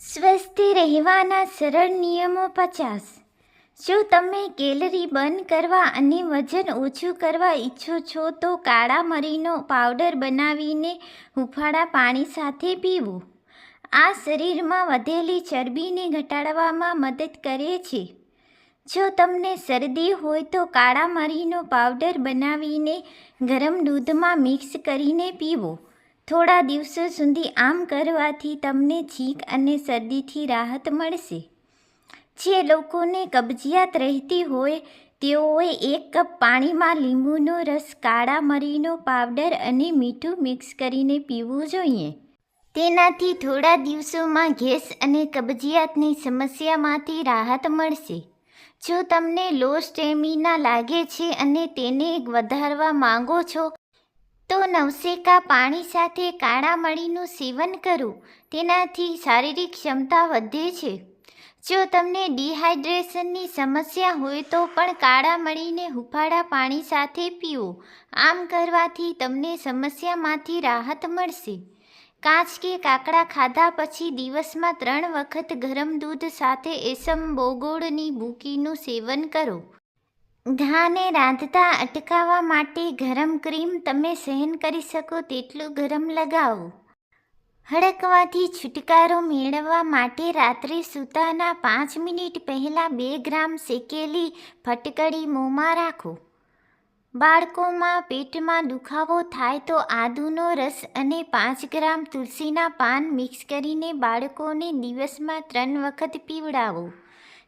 સ્વસ્થ રહેવાના સરળ નિયમો પચાસ. જો તમે કેલરી બર્ન કરવા અને વજન ઓછું કરવા ઈચ્છો છો, તો કાળા મરીનો પાવડર બનાવીને હુંફાળા પાણી સાથે પીવું. આ શરીરમાં વધેલી ચરબીને ઘટાડવામાં મદદ કરે છે. જો તમને શરદી હોય, તો કાળા મરીનો પાવડર બનાવીને ગરમ દૂધમાં મિક્સ કરીને પીવો. થોડા દિવસો સુધી આમ કરવાથી તમને છીંક અને શરદીથી રાહત મળશે. જે લોકોને કબજિયાત રહેતી હોય, તેઓએ એક કપ પાણીમાં લીંબુનો રસ, કાળા મરીનો પાવડર અને મીઠું મિક્સ કરીને પીવું જોઈએ. તેનાથી થોડા દિવસોમાં ગેસ અને કબજિયાતની સમસ્યામાંથી રાહત મળશે. જો તમને લો સ્ટેમિના લાગે છે અને તેને વધારવા માંગો છો તો નવસેકા પાણી સાથે કાળા મળીનું સેવન કરો, તેનાથી શારીરિક ક્ષમતા વધે છે. જો તમને ડિહાઇડ્રેશનની સમસ્યા હોય તો પણ કાળા મળીને હુફાળા પાણી સાથે પીવો આમ કરવાથી તમને સમસ્યામાંથી રાહત મળશે. કાચ કે કાકડા ખાધા પછી દિવસમાં ત્રણ વખત ગરમ દૂધ સાથે એસમ બોગોળની ભૂકીનું સેવન કરો. ઘાને રાંધતા અટકાવવા માટે ગરમ ક્રીમ તમે સહન કરી શકો તેટલું ગરમ લગાવો. હડકવાથી છુટકારો મેળવવા માટે રાત્રે સૂતાના પાંચ મિનિટ પહેલાં બે ગ્રામ શેકેલી ફટકડી મોંમાં રાખો. બાળકોમાં પેટમાં દુખાવો થાય તો આદુનો રસ અને પાંચ ગ્રામ તુલસીના પાન મિક્સ કરીને બાળકોને દિવસમાં ત્રણ વખત પીવડાવો.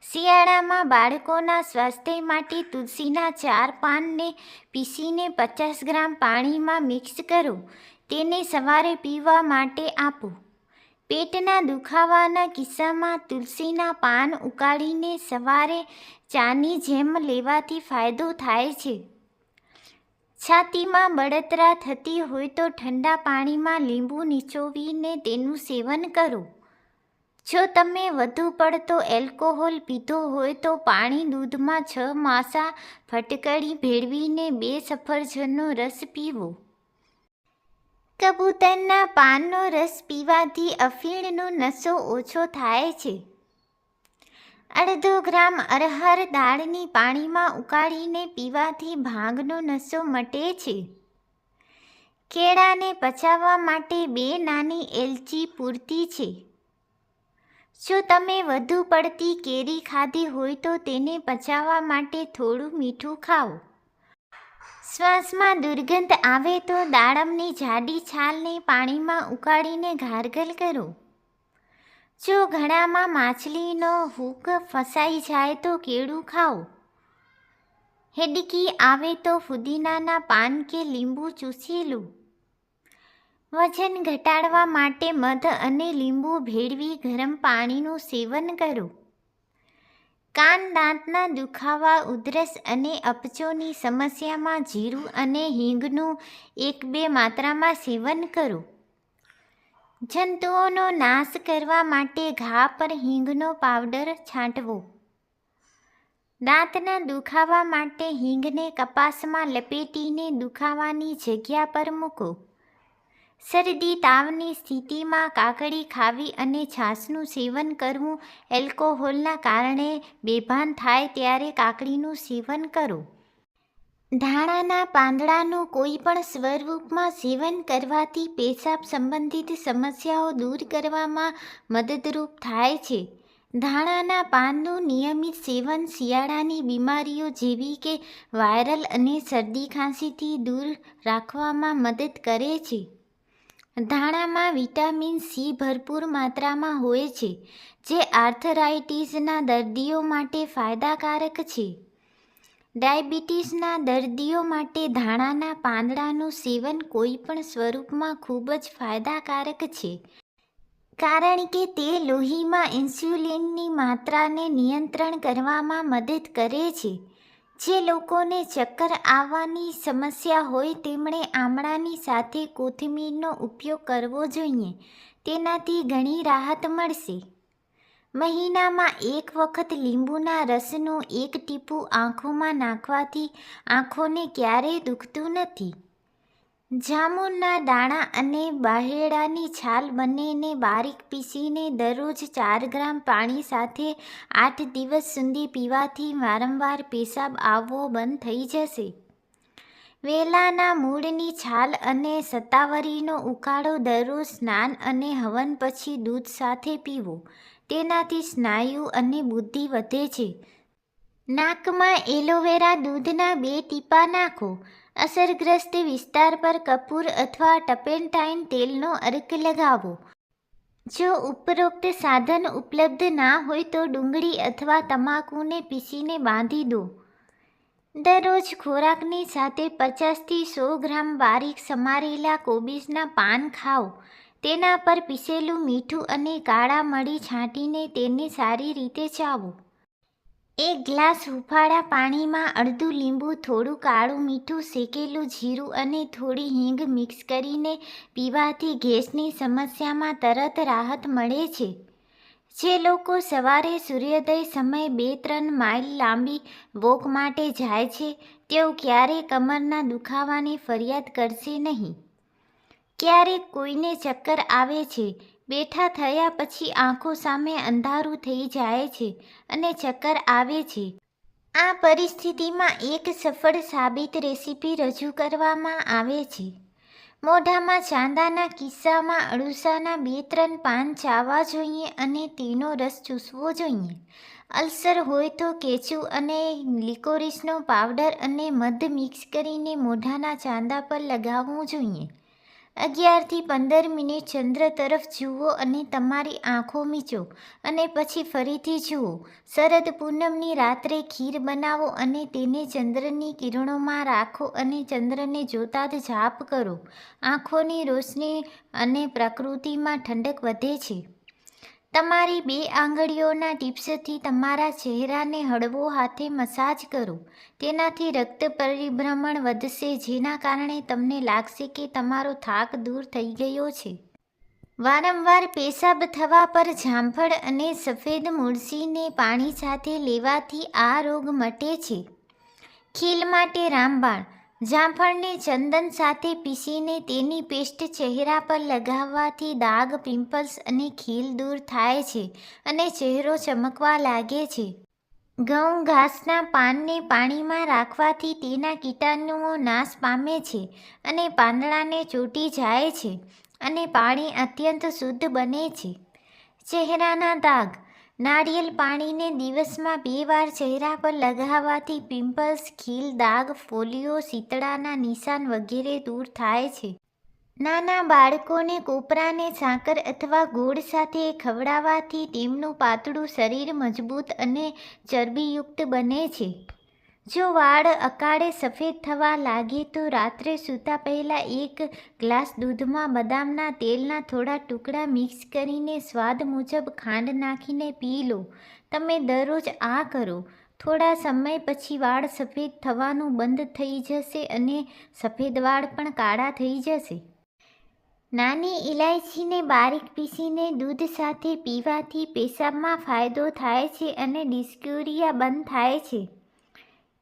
શિયાળામાં બાળકોના સ્વાસ્થ્ય માટે તુલસીના ચાર પાનને પીસીને પચાસ ગ્રામ પાણીમાં મિક્સ કરો. તેને સવારે પીવા માટે આપો. પેટના દુખાવાના કિસ્સામાં તુલસીના પાન ઉકાળીને સવારે ચાની જેમ લેવાથી ફાયદો થાય છે. છાતીમાં બળતરા થતી હોય તો ઠંડા પાણીમાં લીંબુ નીચોવીને તેનું સેવન કરો. જો તમે વધુ પડતો એલ્કોહોલ પીધો હોય તો પાણી દૂધમાં છ માસા ફટકડી ભેળવીને બે સફરજનનો રસ પીવો. કબૂતરના પાનનો રસ પીવાથી અફીણનો નશો ઓછો થાય છે. અડધો ગ્રામ અરહર દાળની પાણીમાં ઉકાળીને પીવાથી ભાંગનો નશો મટે છે. કેળાને પચાવવા માટે બે નાની એલચી પૂરતી છે. જો તમે વધુ પડતી કેરી ખાધી હોય તો તેને પચાવવા માટે થોડું મીઠું ખાઓ. શ્વાસમાં દુર્ગંધ આવે તો દાડમની જાડી છાલને પાણીમાં ઉકાળીને ગાર્ગલ કરો. જો ઘણામાં માછલીનો હૂક ફસાઈ જાય તો કેળું ખાઓ. હેડકી આવે તો ફુદીનાના પાન કે લીંબુ ચૂસી લો. વજન ઘટાડવા માટે મધ અને લીંબુ ભેળવી ગરમ પાણીનું સેવન કરો. કાન દાંતના દુખાવા, ઉધરસ અને અપચોની સમસ્યામાં જીરું અને હિંગનું એક બે માત્રામાં સેવન કરો. જંતુઓનો નાશ કરવા માટે ઘા પર હિંગનો પાવડર છાંટવો. દાંતના દુખાવા માટે હિંગને કપાસમાં લપેટીને દુખાવાની જગ્યા પર મૂકો. શરદી, તાવની સ્થિતિમાં કાકડી ખાવી અને છાશનું સેવન કરવું એલ્કોહોલના કારણે બેભાન થાય ત્યારે કાકડીનું સેવન કરો. ધાણાના પાંદડાનું કોઈ પણ સ્વરૂપમાં સેવન કરવાથી પેશાબ સંબંધિત સમસ્યાઓ દૂર કરવામાં મદદરૂપ થાય છે. ધાણાના પાનનું નિયમિત સેવન શિયાળાની બીમારીઓ જેવી કે વાયરલ અને શરદી ખાંસીથી દૂર રાખવામાં મદદ કરે છે. ધાણામાં વિટામિન સી ભરપૂર માત્રામાં હોય છે, જે આર્થરાઇટીસના દર્દીઓ માટે ફાયદાકારક છે. ડાયાબિટીસના દર્દીઓ માટે ધાણાના પાંદડાનું સેવન કોઈપણ સ્વરૂપમાં ખૂબ જ ફાયદાકારક છે, કારણ કે તે લોહીમાં ઇન્સ્યુલિનની માત્રાને નિયંત્રણ કરવામાં મદદ કરે છે. જે લોકોને ચક્કર આવવાની સમસ્યા હોય તેમણે આમળાની સાથે કોથમીરનો ઉપયોગ કરવો જોઈએ. તેનાથી ઘણી રાહત મળશે. મહિનામાં એક વખત લીંબુના રસનું એક ટીપું આંખોમાં નાખવાથી આંખોને ક્યારેય દુખતું નથી. જામુનના દાણા અને બાહેડાની છાલ બંનેને બારીક પીસીને દરરોજ ચાર ગ્રામ પાણી સાથે આઠ દિવસ સુધી પીવાથી વારંવાર પેશાબ આવવો બંધ થઈ જશે. વેલાના મૂળની છાલ અને સત્તાવરીનો ઉકાળો દરરોજ સ્નાન અને હવન પછી દૂધ સાથે પીવો. તેનાથી સ્નાયુ અને બુદ્ધિ વધે છે. નાકમાં એલોવેરા દૂધના બે ટીપા નાખો. અસરગ્રસ્ત વિસ્તાર પર કપૂર અથવા ટપેન્ટાઇન તેલનો અર્ક લગાવો. જો ઉપરોક્ત સાધન ઉપલબ્ધ ના હોય તો ડુંગળી અથવા તમાકુને પીસીને બાંધી દો. દરરોજ ખોરાકની સાથે પચાસથી સો ગ્રામ બારીક સમારેલા કોબીજના પાન ખાઓ. તેના પર પીસેલું મીઠું અને કાળા મળી છાંટીને તેને સારી રીતે ચાવો. એક ગ્લાસ હુફાળા પાણીમાં અડધું લીંબુ, થોડું કાળું મીઠું, શેકેલું જીરું અને થોડી હિંગ મિક્સ કરીને પીવાથી ગેસની સમસ્યામાં તરત રાહત મળે છે. જે લોકો સવારે સૂર્યોદય સમયે બે ત્રણ માઇલ લાંબી વોક માટે જાય છે, તેઓ ક્યારેય કમરના દુખાવાની ફરિયાદ કરશે નહીં. ક્યારેક કોઈને ચક્કર આવે છે બેઠા થયા પછી આંખો સામે અંધારું થઈ જાય છે અને ચક્કર આવે છે. આ પરિસ્થિતિમાં એક સફળ સાબિત રેસીપી રજૂ કરવામાં આવે છે. મોઢામાં ચાંદાના કિસ્સામાં અળુસાના બે ત્રણ પાન ચાવવા જોઈએ અને તેનો રસ ચૂસવો જોઈએ. અલ્સર હોય તો કેચું અને લિકોરિસનો પાવડર અને મધ મિક્સ કરીને મોઢાના ચાંદા પર લગાવવું જોઈએ. અગિયારથી પંદર મિનિટ ચંદ્ર તરફ જુઓ અને તમારી આંખો મીચો અને પછી ફરીથી જુઓ. શરદ પૂનમની રાત્રે ખીર બનાવો અને તેને ચંદ્રની કિરણોમાં રાખો અને ચંદ્રને જોતા જ જાપ કરો. આંખોની રોશની અને પ્રકૃતિમાં ઠંડક વધે છે. તમારી બે આંગળીઓના ટિપ્સથી તમારા ચહેરાને હળવો હાથે મસાજ કરો. તેનાથી રક્ત પરિભ્રમણ વધશે, જેના કારણે તમને લાગશે કે તમારો થાક દૂર થઈ ગયો છે. વારંવાર પેશાબ થવા પર જામફળ અને સફેદ મુળસીને પાણી સાથે લેવાથી આ રોગ મટે છે. ખીલ માટે રામબાણ જામફળને ચંદન સાથે પીસીને તેની પેસ્ટ ચહેરા પર લગાવવાથી દાગ પિમ્પલ્સ અને ખીલ દૂર થાય છે અને ચહેરો ચમકવા લાગે છે. ઘઉં ઘાસના પાનને પાણીમાં રાખવાથી તેના કીટાણુઓ નાશ પામે છે અને પાંદડાને ચોંટી જાય છે અને પાણી અત્યંત શુદ્ધ બને છે. ચહેરાના દાગ નાળિયેર પાણીને દિવસમાં બે વાર ચહેરા પર લગાવવાથી પિમ્પલ્સ, ખીલ, દાગ, ફોલિયો, શીતળાના નિશાન વગેરે દૂર થાય છે. નાના બાળકોને કોપરાને સાકર અથવા ગોળ સાથે ખવડાવવાથી તેમનું પાતળું શરીર મજબૂત અને ચરબીયુક્ત બને છે. જો વાળ અકાળે સફેદ થવા લાગે તો રાત્રે સૂતા પહેલાં એક ગ્લાસ દૂધમાં બદામના તેલના થોડા ટુકડા મિક્સ કરીને સ્વાદ મુજબ ખાંડ નાખીને પી લો. તમે દરરોજ આ કરો. થોડા સમય પછી વાળ સફેદ થવાનું બંધ થઈ જશે અને સફેદ વાળ પણ કાળા થઈ જશે. નાની ઇલાયચીને બારીક પીસીને દૂધ સાથે પીવાથી પેશાબમાં ફાયદો થાય છે અને ડિસ્ક્યુરિયા બંધ થાય છે.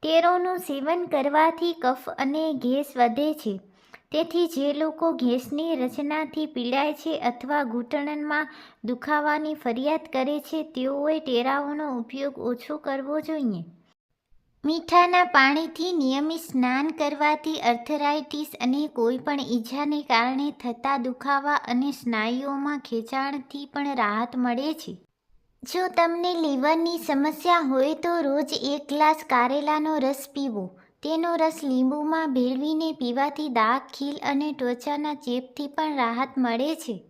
ટેરોનું સેવન કરવાથી કફ અને ગેસ વધે છે. તેથી જે લોકો ગેસની રચનાથી પીડાય છે અથવા ઘૂંટણમાં દુખાવાની ફરિયાદ કરે છે, તેઓએ ટેરાઓનો ઉપયોગ ઓછો કરવો જોઈએ. મીઠાના પાણીથી નિયમિત સ્નાન કરવાથી અર્થરાઇટિસ અને કોઈપણ ઈજાને કારણે થતા દુખાવા અને સ્નાયુઓમાં ખેંચાણથી પણ રાહત મળે છે. જો તમને લીવરની સમસ્યા હોય તો રોજ એક ગ્લાસ કારેલાનો રસ પીવો. તેનો રસ લીંબુમાં ભેળવીને પીવાથી દાગ, ખીલ અને ત્વચાના ચેપથી પણ રાહત મળે છે.